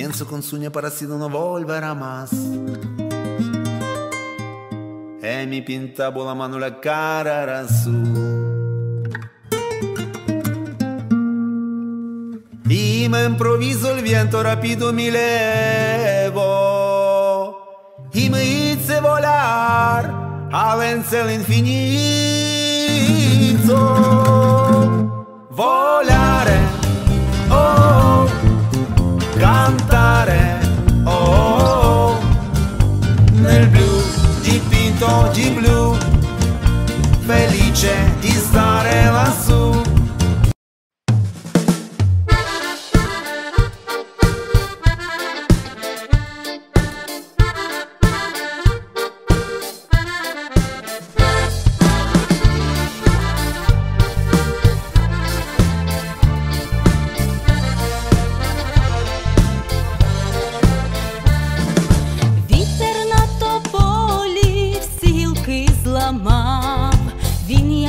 Pienso con sueño parecido no volverá más. E mi pintavo la mano la cara era su. Y me improviso el viento rápido mi levo. Y me hice volar a vencer el infinito. c'è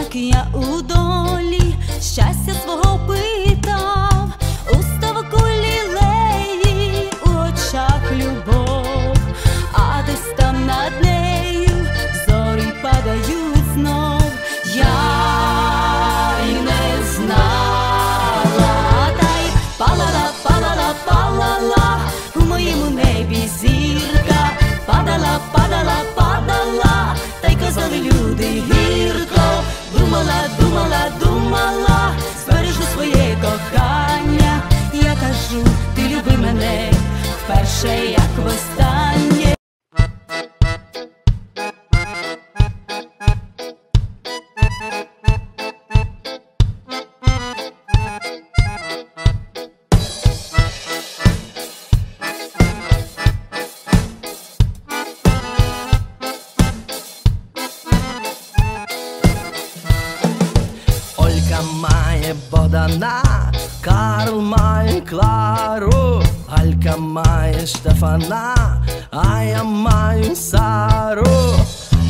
як я у долі, щастя свого Клару, Алька має Штефана, а я маю Сару.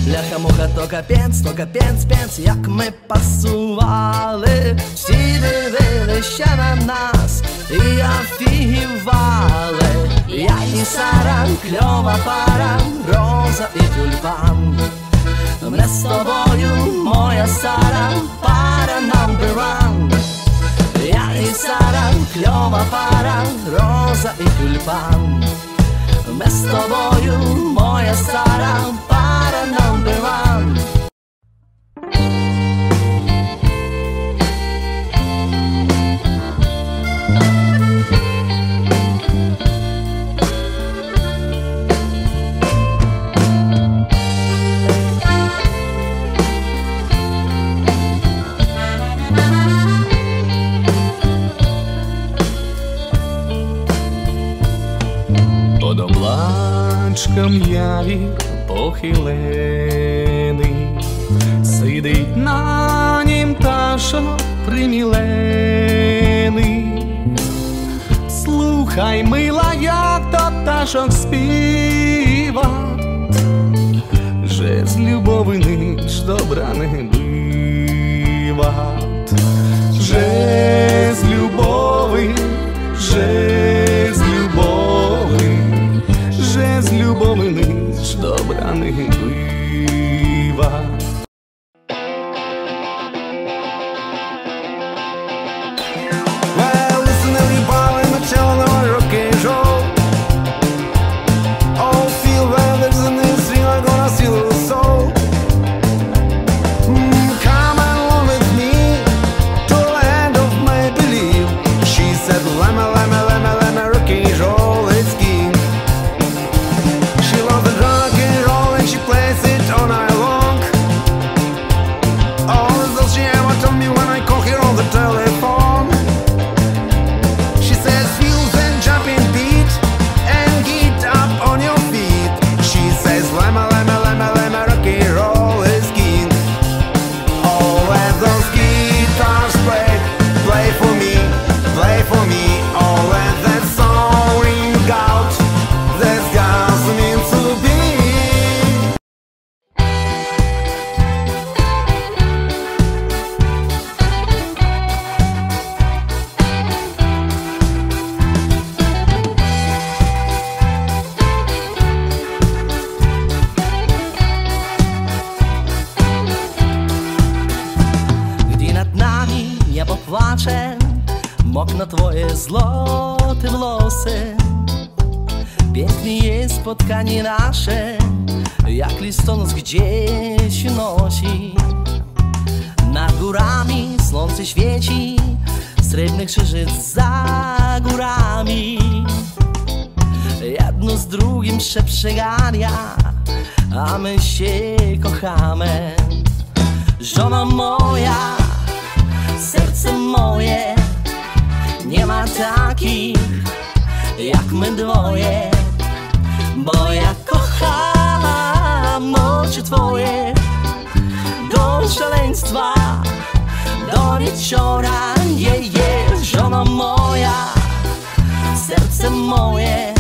Бляха муха, то капець, то капець, пець, як ми пасували, всі дивилися на нас і офігівали. Я і Сара, кльова пара, роза і тюльпан. Мене з тобою, моя Сара, кльова пара, роза і тюльпан. Ми з тобою, моя стара, пара нам one пташок примілений. Слухай, мила, як то пташок співа, же з любови нич добра не бива. Же з любови, Pięknie jest spotkanie nasze Jak listonosz gdzieś nosi. Nad górami słońce świeci Srebrny krzyżyc za górami. Jedno z drugim się przegania A my się kochamy. Żona moja, serce moje Nie ma takich jak my dwoje Bo ja kocham oczy twoje Do szaleństwa, do nieciora Je, je, żona moja, serce moje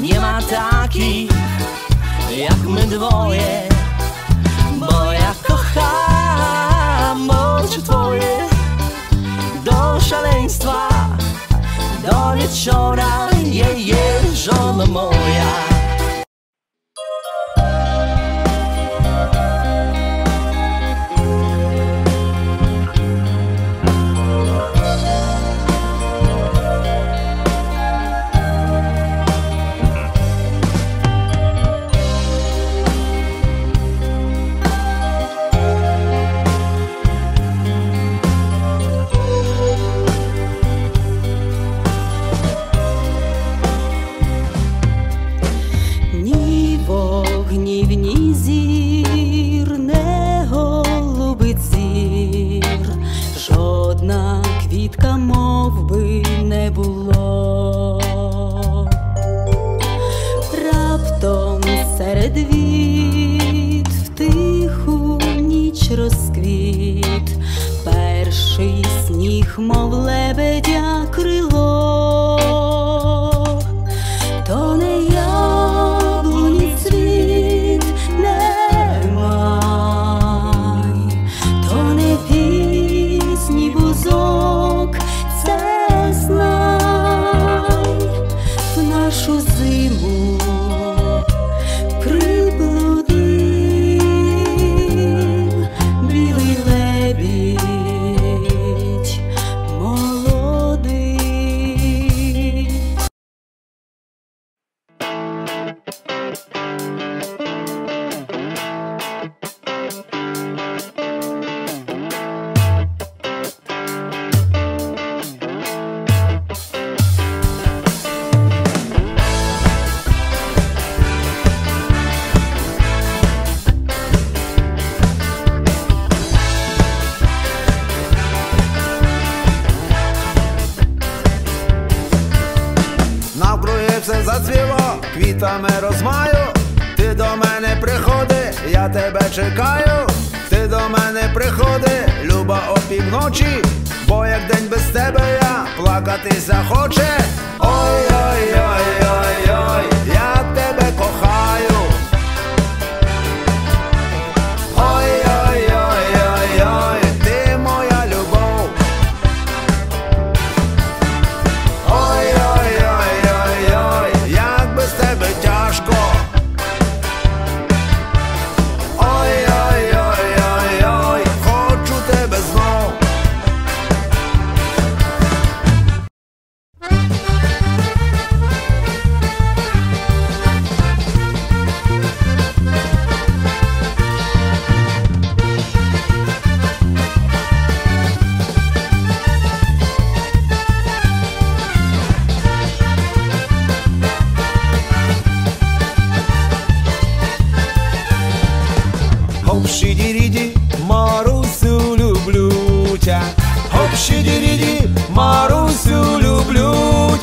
Nie ma takich jak my dwoje. Bo ja kocham oczy twoje Do szaleństwa, do nieciora Je, je, żona moja розквіт, перший сніг, мов лебедя крило. То не яблуні цвіт немай, то не пісні бузок, це знай. В нашу зиму Навкруги все зацвіло, квітами розмаю. Ти до мене приходи, я тебе чекаю. Ти до мене приходи, люба опівночі, бо як день без тебе я плакатися хоче. Ой-ой-ой-ой-ой, Хоп, Марусю, люблю тя. Хоп, шиді-ріді, Марусю, люблю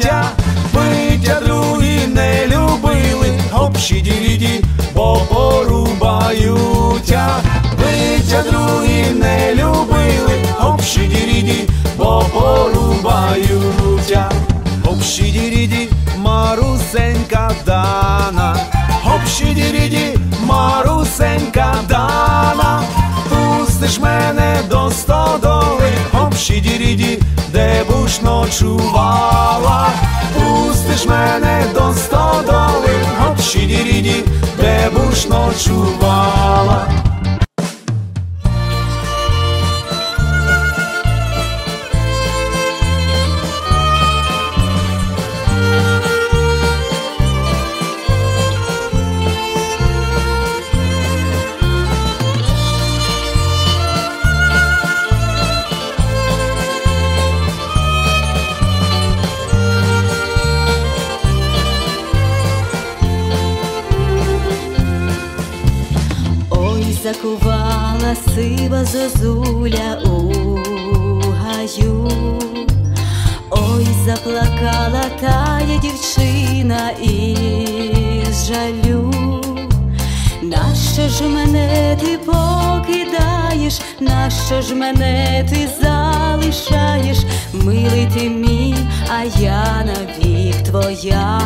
тя. Биття другі не любили. Хоп, шиді-ріді, бо порубають тя. Биття другі не любили. Хоп, шиді-ріді, бо порубають тя. Хоп, шиді-ріді, Марусенька дана. Хоп, шиді-ріді, Марусенька дана. Пустиш мене до стодоли, хоп, щиді-ріді, де буш ночувала. Пустиш мене до стодоли, хоп, щиді-ріді, де буш ночувала. Закувала сива зозуля у гаю, ой, заплакала тая дівчина із жалю. Нащо ж мене ти покидаєш, нащо ж мене ти залишаєш, милий ти мій, а я навік твоя.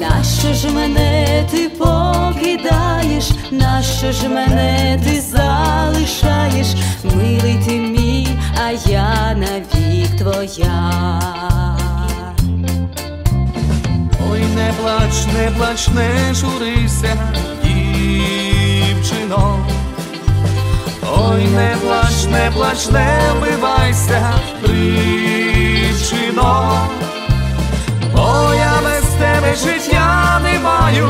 Нащо ж мене ти покидаєш, нащо ж мене ти залишаєш, милий ти мій, а я навік твоя. Ой, не плач, не плач, не журися, дівчино. Ой, не плач, не плач, не вбивайся, причино. Я тебе життя не маю,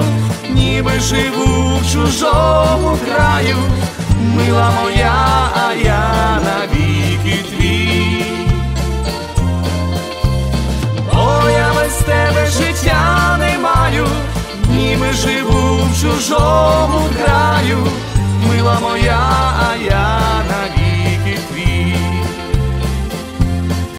ніби живу в чужому краю, мила моя, а я навіки твій. Бо я без тебе життя не маю, ніби живу в чужому краю, мила моя,